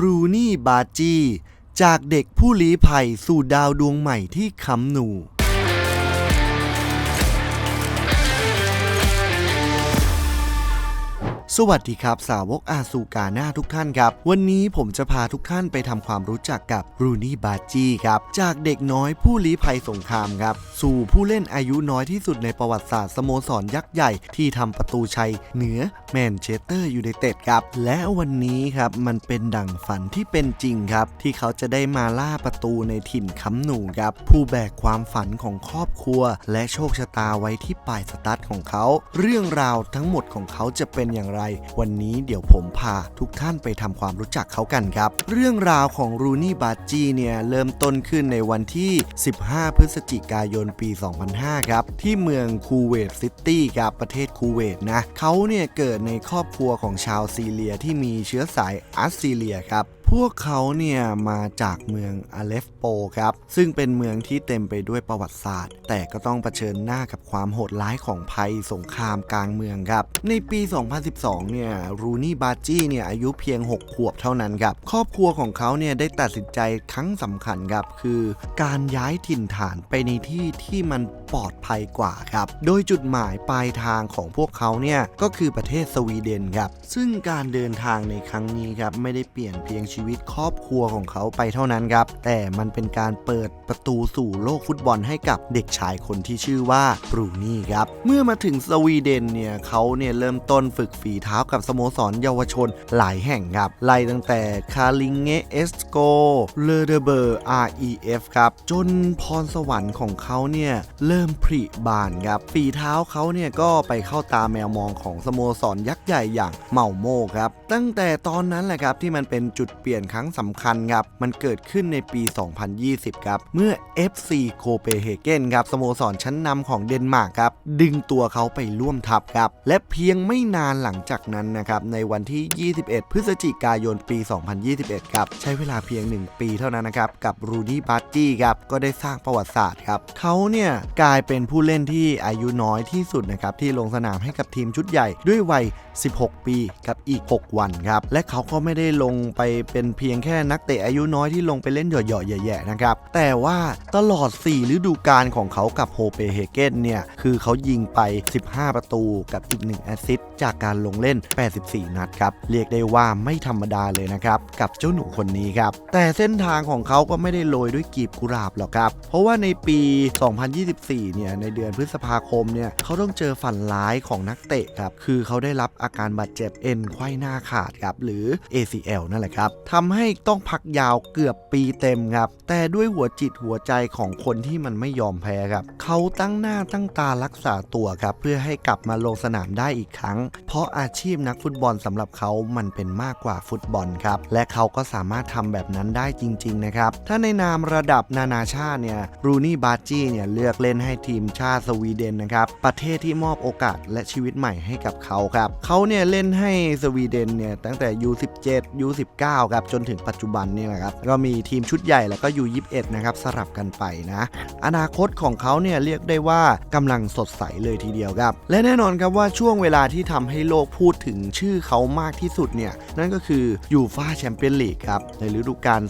รูนี่บาจี จากเด็กผู้ลี้ภัยสู่ดาวดวงใหม่ที่คำหนู สวัสดีครับ สาวกอาซูกาหน้าทุกท่านครับ วันนี้ผมจะพาทุกท่านไปทำความรู้จักกับรูนี่บาจีครับ จากเด็กน้อยผู้ลี้ภัยสงครามครับ สู่ผู้เล่นอายุน้อยที่สุดในประวัติศาสตร์สโมสรยักษ์ใหญ่ที่ทำประตูชัยเหนือแมนเชสเตอร์ยูไนเต็ดครับ และวันนี้ครับมันเป็นดั่งฝันที่เป็นจริงครับ ที่เขาจะได้มาล่าประตูในถิ่นคำหนูครับ ผู้แบกความฝันของครอบครัว และโชคชะตาไว้ที่ปลายสตาร์ทของเขา เรื่องราวทั้งหมดของเขาจะเป็นอย่างไรวันนี้เดี๋ยวผมพาทุกท่านไปทำความรู้จักเขากันครับ เรื่องราวของรูนี่บาจีเนี่ยเริ่มต้นขึ้นในวันที่ 15 พฤศจิกายนปี 2005 ครับ ที่เมืองคูเวตซิตี้ครับประเทศคูเวตนะเขาเนี่ยเกิดในครอบครัวของชาวซีเรียที่มีเชื้อสายอัสซีเรียครับ พวกเขาเนี่ยมาจากเมืองอเลฟโปครับ ซึ่งเป็นเมืองที่เต็มไปด้วยประวัติศาสตร์ แต่ก็ต้องเผชิญหน้ากับความโหดร้ายของภัยสงครามกลางเมืองครับ ในปี 2012 เนี่ยรูนี่บาจีเนี่ยอายุเพียง 6 ขวบเท่านั้นครับ ครอบครัวของเขาเนี่ยได้ตัดสินใจครั้งสำคัญครับ คือการย้ายถิ่นฐานไปในที่ที่มันปลอดภัยกว่าครับ โดยจุดหมายปลายทางของพวกเขาเนี่ยก็คือประเทศสวีเดนครับ ซึ่งการเดินทางในครั้งนี้ครับไม่ได้เปลี่ยนเพียงชีวิตครอบครัวของเขาไปเท่านั้นครับ แต่มันเป็นการเปิดประตูสู่โลกฟุตบอลให้กับเด็กชายคนที่ชื่อว่าบรูนี่ครับ เมื่อมาถึงสวีเดนเนี่ยเขาเนี่ยเริ่มต้นฝึกฝีเท้ากับสโมสรเยาวชนหลายแห่งครับไล่ตั้งแต่คาลิงเงเอสโกเลเดเบอร์ REF ครับ จนพรสวรรค์ของเขาเนี่ยเริ่มผลิบานครับฝีเท้าเขาเนี่ยก็ไปเข้าตาแมวมองของสโมสรยักษ์ใหญ่อย่างเมาโมครับ ตั้งแต่ตอนนั้นแหละครับที่มันเป็นจุดเปลี่ยนครั้งสำคัญครับ มันเกิดขึ้นในปี 2020 ครับ เมื่อ FC โคเปเฮเกนครับสโมสรชั้นนำของเดนมาร์กครับ ดึงตัวเขาไปร่วมทัพครับ และเพียงไม่นานหลังจากนั้นนะครับ ในวันที่ 21 พฤศจิกายนปี 2021 ครับ ใช้เวลาเพียง 1 ปีเท่านั้นนะครับ กับรูดี้บาร์จี้ครับ ก็ได้สร้างประวัติศาสตร์ครับเขาเนี่ยกลายเป็นผู้เล่นที่อายุน้อยที่สุดนะครับที่ลงสนามให้กับทีมชุดใหญ่ด้วยวัย 16 ปีกับอีก 6 วันครับและเขาก็ไม่ได้ลงไปเป็นเพียงแค่นักเตะอายุน้อยที่ลงไปเล่นหย่อๆแย่ๆนะครับ แต่ว่าตลอด 4 ฤดูกาลของเขากับโฮเปเฮเกนเนี่ยคือเขายิงไป 15 ประตูกับอีก 1 แอสซิสต์จากการลงเล่น 84 นัดครับ เรียกได้ว่าไม่ธรรมดาเลยนะครับ กับเจ้าหนูคนนี้ครับ แต่เส้นทางของเขาก็ไม่ได้โรยด้วยกีบกุหลาบหรอกครับ เพราะว่าในปี 2024 เนี่ยในเดือนพฤษภาคมเนี่ยเขาต้องเจอฝันร้ายของนักเตะครับคือเขาได้รับอาการบาดเจ็บเอ็นไขว้หน้าขาดครับหรือ ACL นั่นแหละครับทำให้ต้องพักยาวเกือบปีเต็มครับ แต่ด้วยหัวจิตหัวใจของคนที่มันไม่ยอมแพ้ครับ เขาตั้งหน้าตั้งตารักษาตัวครับ เพื่อให้กลับมาลงสนามได้อีกครั้ง เพราะอาชีพนักฟุตบอลสำหรับเขามันเป็นมากกว่าฟุตบอลครับ และเขาก็สามารถทำแบบนั้นได้จริง ๆ นะครับ ถ้าในนามระดับนานาชาติเนี่ยรูนี่บาร์จี้เนี่ยเลือกเล่นให้ทีมชาติสวีเดนนะครับ ประเทศที่มอบโอกาสและชีวิตใหม่ให้กับเขาครับ เขาเนี่ยเล่นให้สวีเดนเนี่ยตั้งแต่ U17 U19 ครับจนถึงปัจจุบันนี่ยนะครับก็มีทีมชุดใหญ่แล้วก็ U21 นะครับสลับกันไปนะอนาคตของเขาเนี่ยเรียกได้ว่ากำลังสดใสเลยทีเดียวครับ และแน่นอนครับว่าช่วงเวลาที่ทำให้โลกพูดถึงชื่อเขามากที่สุดเนี่ยนั่นก็คือยูฟาแชมเปี้ยนลีกครับในฤดูกาล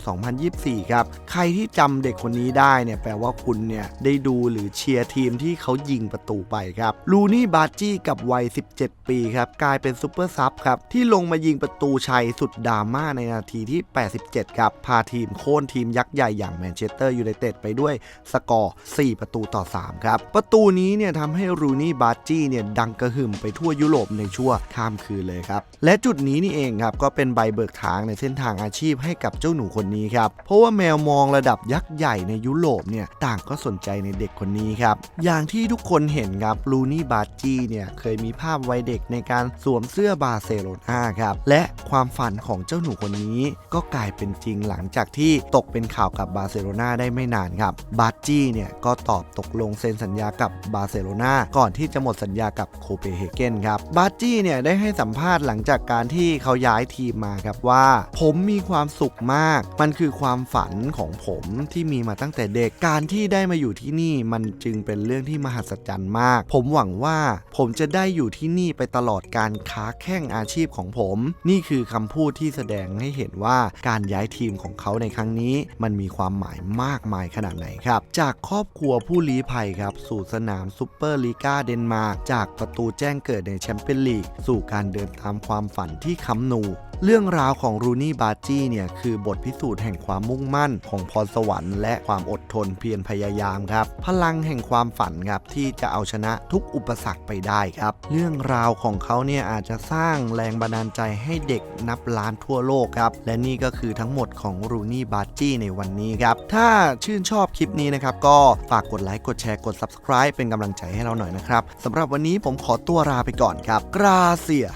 2023-2024 ครับ ใครที่จำเด็กคนนี้ได้เนี่ยแปลว่าคุณเนี่ยได้ดูหรือเชียร์ทีมที่เขายิงประตูไปครับลูนี่บาจี้กับวัย 17 ปีครับกลายเป็นซูเปอร์ซับครับที่ลงมายิงประตูชัยสุดดราม่าในนาทีที่ 87 ครับ พาทีมโค่นทีมยักษ์ใหญ่อย่างแมนเชสเตอร์ยูไนเต็ดไปด้วยสกอร์ 4 ประตูต่อ 3 ครับ ประตูนี้เนี่ยทำให้รูนี่บาร์จี้เนี่ยดังกระหึ่มไปทั่วยุโรปในชั่วข้ามคืนเลยครับ และจุดนี้นี่เองครับ ก็เป็นใบเบิกทางในเส้นทางอาชีพให้กับเจ้าหนูคนนี้ครับ เพราะว่าแมวมองระดับยักษ์ใหญ่ในยุโรปเนี่ยต่างก็สนใจในเด็กคนนี้ครับ อย่างที่ทุกคนเห็นครับลูนี่บาร์จี้เนี่ยเคยมีภาพวัยเด็กในการสวมเสื้อบาร์เซโลนาครับและความฝันของเจ้าหนูคนนี้ก็กลายเป็นจริงหลังจากที่ตกเป็นข่าวกับบาร์เซโลนาได้ไม่นานครับ บาร์จี้เนี่ยก็ตอบตกลงเซ็นสัญญากับบาร์เซโลนาก่อนที่จะหมดสัญญากับโคเปเฮเกนครับ บาร์จี้เนี่ยได้ให้สัมภาษณ์หลังจากการที่เขาย้ายทีมมาครับว่า ผมมีความสุขมาก มันคือความฝันของผมที่มีมาตั้งแต่เด็ก การที่ได้มาอยู่ที่นี่มันจึงเป็นเรื่องที่มหัศจรรย์มาก ผมหวังว่าผมจะได้อยู่ที่นี่ไปตลอดการค้าแข่งอาชีพของผม นี่คือคำพูดที่ที่แสดงให้เห็นว่าการย้ายทีมของเขาในครั้งนี้ มันมีความหมายมากมายขนาดไหนครับ จากครอบครัวผู้ลี้ภัยครับ สู่สนามซูเปอร์ลีกาเดนมาร์กจากประตูแจ้งเกิดในแชมเปี้ยนลีกสู่การเดินตามความฝันที่คำนูเรื่องราวของรูนี่บาร์จี้เนี่ยคือบทพิสูจน์แห่งความมุ่งมั่นของพรสวรรค์และความอดทนเพียรพยายามครับ พลังแห่งความฝันครับที่จะเอาชนะทุกอุปสรรคไปได้ครับ เรื่องราวของเขาเนี่ยอาจจะสร้างแรงบันดาลใจให้เด็กนับล้านทั่วโลกครับ และนี่ก็คือทั้งหมดของรูนี่บาร์จี้ในวันนี้ครับ ถ้าชื่นชอบคลิปนี้นะครับ ก็ฝากกดไลค์ กดแชร์ กด Subscribe เป็นกำลังใจให้เราหน่อยนะครับสำหรับวันนี้ผมขอตัวลาไปก่อนครับกราเซีย